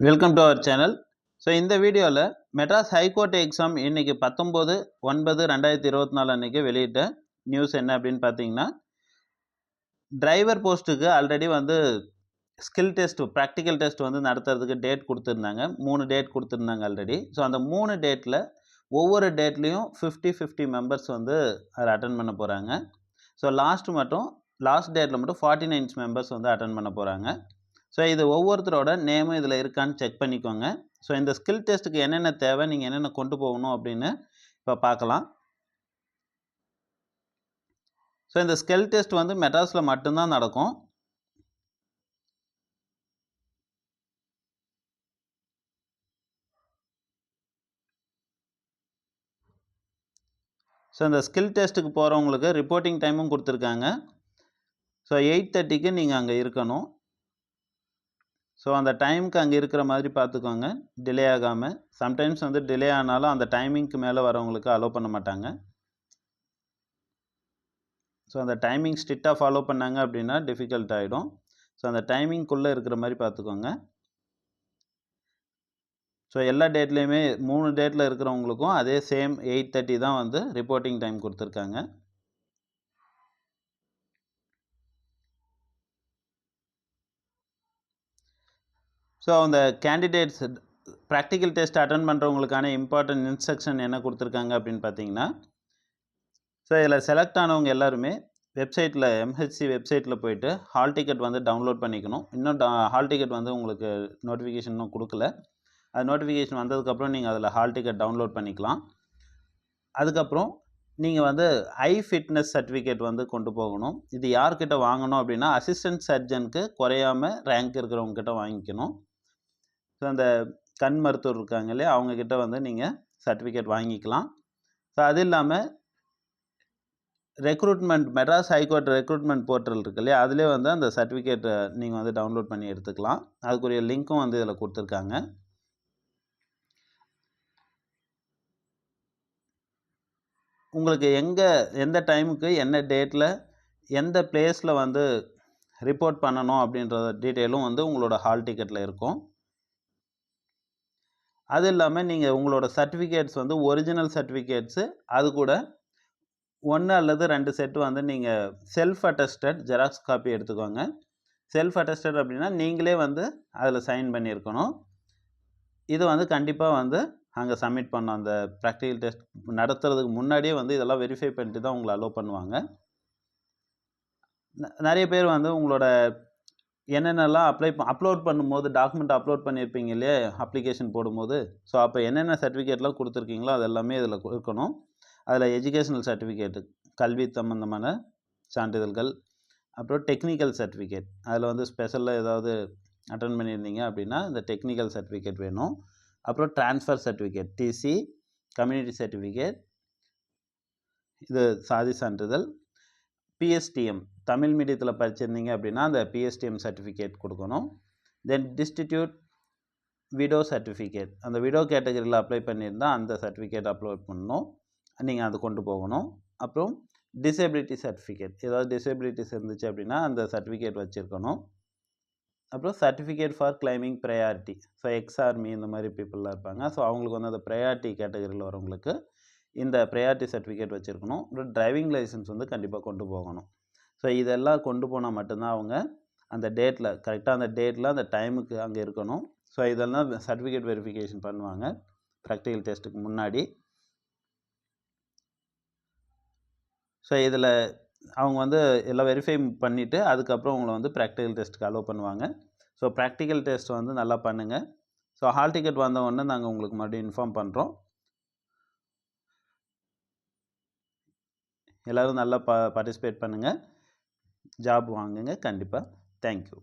Welcome to our channel so இந்த வீடியோவில் Madras high court exam இன்றைக்கி பத்தொம்போது ஒன்பது ரெண்டாயிரத்தி இருபத்தி நாலு அன்றைக்கி வெளியிட்ட நியூஸ் என்ன அப்படின்னு பார்த்தீங்கன்னா டிரைவர் போஸ்ட்டுக்கு ஆல்ரெடி வந்து ஸ்கில் டெஸ்ட் ப்ராக்டிக்கல் டெஸ்ட் வந்து நடத்துறதுக்கு டேட் கொடுத்துருந்தாங்க. மூணு டேட் கொடுத்துருந்தாங்க ஆல்ரெடி ஸோ அந்த மூணு டேட்டில் ஒவ்வொரு டேட்லேயும் ஃபிஃப்டி ஃபிஃப்டி மெம்பர்ஸ் வந்து அதை அட்டன் பண்ண போகிறாங்க ஸோ லாஸ்ட் மட்டும் லாஸ்ட் டேட்டில் மட்டும் ஃபார்ட்டி நைன்ஸ் மெம்பர்ஸ் வந்து அட்டன் பண்ண போகிறாங்க ஸோ இது ஒவ்வொருத்தரோட நேமும் இதில் இருக்கான்னு செக் பண்ணிக்கோங்க. ஸோ இந்த ஸ்கில் டெஸ்ட்டுக்கு என்னென்ன தேவை நீங்கள் என்னென்ன கொண்டு போகணும் அப்படின்னு இப்போ பார்க்கலாம். ஸோ இந்த ஸ்கில் டெஸ்ட் வந்து மெட்ராஸில் மட்டும்தான் நடக்கும். ஸோ இந்த ஸ்கில் டெஸ்ட்டுக்கு போகிறவங்களுக்கு ரிப்போர்ட்டிங் டைமும் கொடுத்துருக்காங்க. ஸோ எயிட் தேர்ட்டிக்கு நீங்கள் அங்கே இருக்கணும். ஸோ அந்த டைமுக்கு அங்கே இருக்கிற மாதிரி பார்த்துக்கோங்க. டிலே ஆகாமல் சம்டைம்ஸ் வந்து டிலே ஆனாலும் அந்த டைமிங்க்கு மேலே வரவங்களுக்கு அலோவ் பண்ண மாட்டாங்க. ஸோ அந்த டைமிங் ஸ்ட்ரிக்டாக ஃபாலோ பண்ணாங்க அப்படின்னா டிஃபிகல்ட் ஆகிடும் ஸோ அந்த டைமிங்குள்ளே இருக்கிற மாதிரி பார்த்துக்கோங்க. ஸோ எல்லா டேட்லேயுமே மூணு டேட்டில் இருக்கிறவங்களுக்கும் அதே சேம் எயிட் தேர்ட்டி தான் வந்து ரிப்போர்ட்டிங் டைம் கொடுத்துருக்காங்க. ஸோ அந்த கேண்டிடேட்ஸ் ப்ராக்டிக்கல் டெஸ்ட் அட்டன் பண்ணுறவங்களுக்கான இம்பார்ட்டன்ட் இன்ஸ்ட்ரக்ஷன் என்ன கொடுத்துருக்காங்க அப்படின்னு பார்த்தீங்கன்னா ஸோ இதில் செலக்ட் ஆனவங்க எல்லாருமே வெப்சைட்டில் எம்ஹெச்சி வெப்சைட்டில் போயிட்டு ஹால் டிக்கெட் வந்து டவுன்லோட் பண்ணிக்கணும். இன்னும் ஹால் டிக்கெட் வந்து உங்களுக்கு நோட்டிஃபிகேஷன் இன்னும் கொடுக்கல. அது நோட்டிஃபிகேஷன் வந்ததுக்கப்புறம் நீங்கள் அதில் ஹால் டிக்கெட் டவுன்லோட் பண்ணிக்கலாம். அதுக்கப்புறம் நீங்கள் வந்து ஐ ஃபிட்னஸ் சர்டிஃபிகேட் வந்து கொண்டு போகணும். இது யார்கிட்ட வாங்கணும் அப்படின்னா அசிஸ்டன்ட் சர்ஜனுக்கு குறையாமல் ரேங்க் இருக்கிறவங்க கிட்ட வாங்கிக்கணும். ஸோ அந்த கண் மருத்துவர் இருக்காங்க இல்லையா அவங்கக்கிட்ட வந்து நீங்கள் சர்டிஃபிகேட் வாங்கிக்கலாம். ஸோ அது இல்லாமல் recruitment Madras high court recruitment portal இருக்கு இல்லையா அதிலே வந்து அந்த சர்டிஃபிகேட்டை நீங்கள் வந்து டவுன்லோட் பண்ணி எடுத்துக்கலாம். அதுக்குரிய லிங்க்கும் வந்து இதில் கொடுத்துருக்காங்க. உங்களுக்கு எங்கே எந்த டைமுக்கு என்ன டேட்டில் எந்த பிளேஸில் வந்து ரிப்போர்ட் பண்ணணும் அப்படின்ற டீட்டெயிலும் வந்து உங்களோட ஹால் டிக்கெட்டில் இருக்கும். அது இல்லாமல் நீங்கள் உங்களோட சர்டிஃபிகேட்ஸ் வந்து ஒரிஜினல் சர்டிஃபிகேட்ஸு அது கூட ஒன்று அல்லது ரெண்டு செட்டு வந்து நீங்கள் செல்ஃப் அட்டஸ்டட் ஜெராக்ஸ் காப்பி எடுத்துக்கோங்க. செல்ஃப் அட்டஸ்டட் அப்படின்னா நீங்களே வந்து அதில் சைன் பண்ணியிருக்கணும். இது வந்து கண்டிப்பாக வந்து அங்கே சப்மிட் பண்ணோம் அந்த ப்ராக்டிக்கல் டெஸ்ட் நடத்துறதுக்கு முன்னாடியே வந்து இதெல்லாம் வெரிஃபை பண்ணிட்டு தான் உங்களை அலோவ் பண்ணுவாங்க. நிறைய பேர் வந்து உங்களோட என்னென்னலாம் அப்ளை அப்லோட் பண்ணும்போது டாக்குமெண்ட் அப்லோட் பண்ணியிருப்பீங்க இல்லையா? அப்ளிகேஷன் போடும்போது. ஸோ அப்போ என்னென்ன சர்டிஃபிகேட்லாம் கொடுத்துருக்கீங்களோ அது எல்லாமே இதில் இருக்கணும். அதில் எஜுகேஷனல் சர்டிஃபிகேட்டு கல்வி சம்மந்தமான சான்றிதழ்கள் அப்புறம் டெக்னிக்கல் சர்டிஃபிகேட் அதில் வந்து ஸ்பெஷலாக ஏதாவது அட்டன் பண்ணியிருந்தீங்க அப்படின்னா இந்த டெக்னிக்கல் சர்டிஃபிகேட் வேணும். அப்புறம் transfer certificate TC community certificate இது சாதி சான்றிதழ் பிஎஸ்டிஎம் தமிழ் மீடியத்தில் படிச்சிருந்தீங்க அப்படின்னா அந்த பிஎஸ்டிஎம் சர்டிஃபிகேட் கொடுக்கணும். தென் டிஸ்டிடியூட் விடோ சர்டிஃபிகேட் அந்த விடோ கேட்டகரியில் அப்ளை பண்ணியிருந்தால் அந்த சர்டிஃபிகேட் அப்லோட் பண்ணணும். நீங்கள் அது கொண்டு போகணும். அப்புறம் டிசேபிலிட்டி சர்டிஃபிகேட் ஏதாவது டிசேபிலிட்டிஸ் இருந்துச்சு அப்படின்னா அந்த சர்டிஃபிகேட் வச்சுருக்கணும். அப்புறம் certificate for claiming priority so ex army இந்த மாதிரி பீப்புளெலாம் இருப்பாங்க. ஸோ அவங்களுக்கு வந்து அந்த ப்ரையாரிட்டி கேட்டகரியில் வரவங்களுக்கு இந்த ப்ரையாரிட்டி சர்டிஃபிகேட் வச்சுருக்கணும். அப்புறம் டிரைவிங் லைசன்ஸ் வந்து கண்டிப்பாக கொண்டு போகணும். ஸோ இதெல்லாம் கொண்டு போனால் மட்டும்தான் அவங்க அந்த டேட்டில் கரெக்டாக அந்த டேட்டில் அந்த டைமுக்கு அங்கே இருக்கணும். ஸோ இதெல்லாம் சர்டிஃபிகேட் வெரிஃபிகேஷன் பண்ணுவாங்க. ப்ராக்டிக்கல் டெஸ்ட்டுக்கு முன்னாடி. ஸோ இதில் அவங்க வந்து எல்லாம் வெரிஃபை பண்ணிவிட்டு அதுக்கப்புறம் உங்களை வந்து ப்ராக்டிக்கல் டெஸ்ட்டுக்கு அலோவ் பண்ணுவாங்க. ஸோ ப்ராக்டிக்கல் டெஸ்ட் வந்து நல்லா பண்ணுங்கள் ஸோ ஹால் டிக்கெட் வந்த உடனே நாங்கள் உங்களுக்கு மறுபடியும் இன்ஃபார்ம் பண்ணுறோம் எல்லோரும் நல்லா பா பார்ட்டிசிபேட் பண்ணுங்கள் ஜாப் வாங்குங்க கண்டிப்பாக தேங்க்யூ